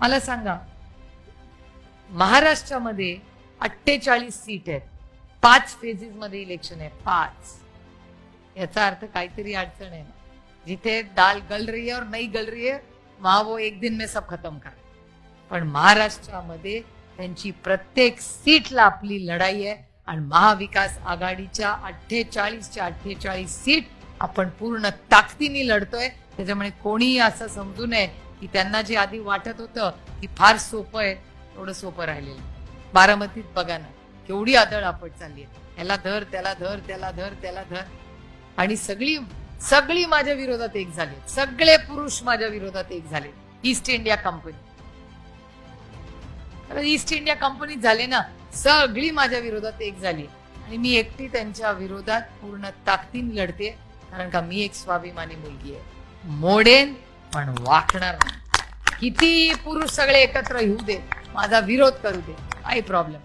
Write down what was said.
मला सांगा महाराष्ट्रामध्ये अठ्ठेचाळीस सीट आहेत. पाच फेजेस मध्ये इलेक्शन आहे. पाच. याचा अर्थ काहीतरी अडचण आहे. ना जिथे दाल गल रही है और नाही गल रही है वहां वो एक दिन में सब खतम कर. पण महाराष्ट्रामध्ये त्यांची प्रत्येक सीटला आपली लढाई आहे. आणि महाविकास आघाडीच्या अठ्ठेचाळीसच्या अठ्ठेचाळीस सीट आपण पूर्ण ताकदीने लढतोय. त्याच्यामुळे कोणीही असं समजू नये की त्यांना जे आधी वाटत होतं की फार सोपं आहे एवढं सोपं राहिलेलं बारामतीत बघा ना केवढी आदळ आपट चालली आहे. ह्याला धर त्याला धर त्याला धर त्याला धर. आणि सगळी सगळी माझ्या विरोधात एक झाली सगळे पुरुष माझ्या विरोधात एक झाले East India Company East India कंपनीत झाले ना सगळी माझ्या विरोधात एक झाली आणि मी एकटी त्यांच्या विरोधात पूर्ण ताकदीने लढते. कारण का मी एक स्वाभिमानी मुलगी आहे. मोडेन पण वाकणार नाही. किती पुरुष सगळे एकत्र येऊ दे. माझा विरोध करू दे. काही प्रॉब्लेम